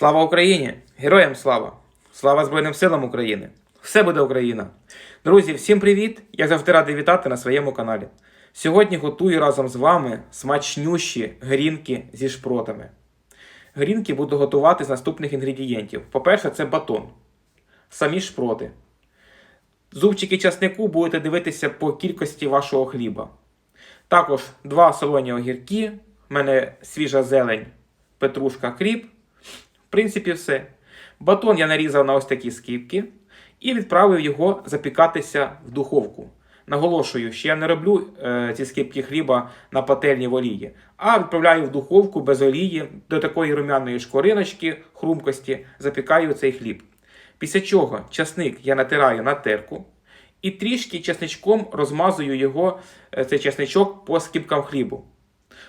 Слава Україні! Героям слава! Слава Збройним силам України! Все буде Україна! Друзі, всім привіт! Я завжди радий вітати на своєму каналі. Сьогодні готую разом з вами смачнющі грінки зі шпротами. Грінки буду готувати з наступних інгредієнтів. По-перше, це батон, самі шпроти. Зубчики часнику будете дивитися по кількості вашого хліба. Також два солоні огірки, в мене свіжа зелень, петрушка, кріп. В принципі, все. Батон я нарізав на ось такі скибки і відправив його запікатися в духовку. Наголошую, що я не роблю е, ці скибки хліба на пательні в олії, а відправляю в духовку без олії до такої румяної шкориночки, хрумкості, запікаю цей хліб. Після чого часник я натираю на терку і трішки чесничком розмазую його, е, цей чесничок по скибкам хлібу.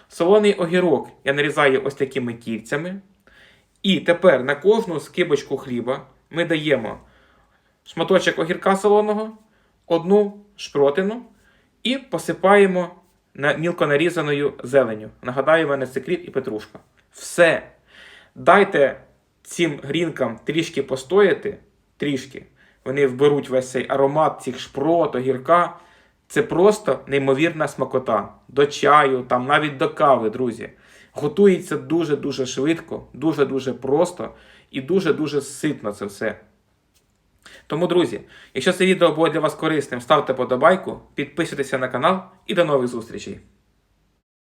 Солоний огірок я нарізаю ось такими кільцями. І тепер на кожну скибочку хліба ми даємо шматочок огірка солоного, одну шпротину і посипаємо на мілко нарізаною зеленю. Нагадаю, в мене це і петрушка. Все. Дайте цим грінкам трішки постояти, трішки. Вони вберуть весь цей аромат цих шпрот, огірка. Це просто неймовірна смакота. До чаю, там навіть до кави, друзі. Готується дуже-дуже швидко, дуже-дуже просто і дуже-дуже ситно це все. Тому, друзі, якщо це відео було для вас корисним, ставте подобайку, підписуйтеся на канал і до нових зустрічей.